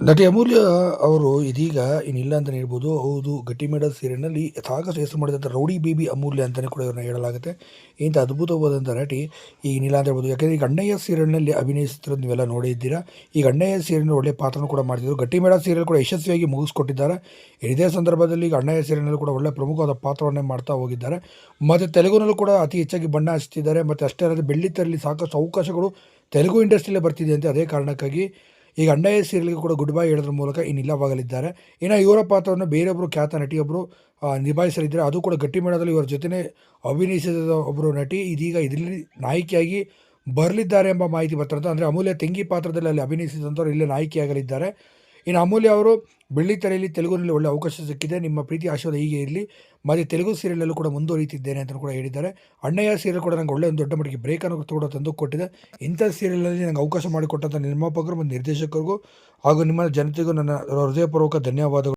ನಟಿ ಅಮೂಲ್ಯ ಅವರು ಇದೀಗ ಏನಿಲ್ಲ ಅಂತಲೇ ಹೇಳ್ಬೋದು. ಹೌದು ಗಟ್ಟಿಮೇಡ ಸೀರಿಯಲ್ನಲ್ಲಿ ಸಾಕಷ್ಟು ಹೆಸರು ಮಾಡಿದಂಥ ರೌಡಿ ಬೇಬಿ ಅಮೂಲ್ಯ ಅಂತಲೇ ಕೂಡ ಇವ್ರನ್ನ ಹೇಳಲಾಗುತ್ತೆ. ಇಂಥ ಅದ್ಭುತವಾದಂಥ ನಟಿ ಈಗ ಇನ್ನಿಲ್ಲ ಅಂತ ಹೇಳ್ಬೋದು. ಯಾಕೆಂದರೆ ಈಗ ಅಣ್ಣಯ್ಯ ಸೀರಿಯಲ್ನಲ್ಲಿ ಅಭಿನಯಿಸ್ತಿರೋದು ನೀವೆಲ್ಲ ನೋಡಿದ್ದೀರಾ ಈಗ ಅಣ್ಣಯ್ಯ ಸೀರಿಯಲ್ ಒಳ್ಳೆ ಪಾತ್ರನೂ ಕೂಡ ಮಾಡ್ತಿದ್ರು. ಗಟ್ಟಿಮೇಡ ಸೀರಿಯಲ್ ಕೂಡ ಯಶಸ್ವಿಯಾಗಿ ಮುಗಿಸ್ಕೊಟ್ಟಿದ್ದಾರೆ. ಇದೇ ಸಂದರ್ಭದಲ್ಲಿ ಈಗ ಅಣ್ಣಯ್ಯ ಸೀರಿಯಲ್ನಲ್ಲಿ ಕೂಡ ಒಳ್ಳೆ ಪ್ರಮುಖವಾದ ಪಾತ್ರವನ್ನೇ ಮಾಡ್ತಾ ಹೋಗಿದ್ದಾರೆ. ಮತ್ತು ತೆಲುಗುನಲ್ಲೂ ಕೂಡ ಅತಿ ಹೆಚ್ಚಾಗಿ ಬಣ್ಣ ಹಚ್ತಿದ್ದಾರೆ. ಮತ್ತು ಅಷ್ಟೇ ಅಲ್ಲದೆ ಬೆಳ್ಳಿ ತೆರಲಿ ಸಾಕಷ್ಟು ಅವಕಾಶಗಳು ತೆಲುಗು ಇಂಡಸ್ಟ್ರಿಯಲ್ಲೇ ಬರ್ತಿದೆ ಅಂತ ಅದೇ ಕಾರಣಕ್ಕಾಗಿ ಈಗ ಅಂಡಯ ಸೀರಿಯಲ್ಗೆ ಕೂಡ ಗುಡ್ ಬೈ ಹೇಳೋದ್ರ ಮೂಲಕ ಇನ್ನಿಲ್ಲವಾಗಲಿದ್ದಾರೆ ಇನ್ನು ಇವರ ಪಾತ್ರವನ್ನು ಬೇರೊಬ್ಬರು ಖ್ಯಾತ ನಟಿಯೊಬ್ಬರು ನಿಭಾಯಿಸಲಿದ್ದಾರೆ. ಅದು ಕೂಡ ಗಟ್ಟಿ ಮೇಳದಲ್ಲಿ ಇವರ ಜೊತೆನೇ ಅಭಿನಯಿಸಿದ ಒಬ್ಬರು ನಟಿ ಇದೀಗ ಇದರಲ್ಲಿ ನಾಯಕಿಯಾಗಿ ಬರಲಿದ್ದಾರೆ ಎಂಬ ಮಾಹಿತಿ ಬರ್ತಿರೋದು ಅಂದರೆ ಅಮೂಲ್ಯ ತೆಂಗಿ ಪಾತ್ರದಲ್ಲಿ ಅಲ್ಲಿ ಅಭಿನಯಿಸಿದಂಥವ್ರು ಇಲ್ಲೇ ನಾಯಕಿಯಾಗಲಿದ್ದಾರೆ. ಇನ್ನು ಅಮೂಲ್ಯ ಅವರು ಬೆಳ್ಳಿ ತೆರೆಯಲ್ಲಿ ತೆಲುಗುನಲ್ಲಿ ಒಳ್ಳೆ ಅವಕಾಶ ಸಿಕ್ಕಿದೆ. ನಿಮ್ಮ ಪ್ರೀತಿ ಆಶೀರ್ವಾದ ಹೀಗೆ ಇರಲಿ. ಮತ್ತು ತೆಲುಗು ಸೀರಿಯಲಲ್ಲೂ ಕೂಡ ಮುಂದುವರಿಯುತ್ತಿದ್ದೇನೆ ಅಂತ ಕೂಡ ಹೇಳಿದ್ದಾರೆ. ಅಣ್ಣಯ್ಯ ಸೀರಿಯಲ್ ಕೂಡ ನಂಗೆ ಒಳ್ಳೆ ಒಂದು ದೊಡ್ಡ ಮಟ್ಟಿಗೆ ಬ್ರೇಕ್ ಅನ್ನು ಕೂಡ ತಂದು ಕೊಟ್ಟಿದೆ. ಇಂಥ ಸೀರಿಯಲಲ್ಲಿ ನಂಗೆ ಅವಕಾಶ ಮಾಡಿಕೊಟ್ಟಂಥ ನಿರ್ಮಾಪಕರು ಮತ್ತು ನಿರ್ದೇಶಕರಿಗೂ ಹಾಗೂ ನಿಮ್ಮ ಜನತೆಗೂ ನನ್ನ ಹೃದಯಪೂರ್ವಕ ಧನ್ಯವಾದಗಳು.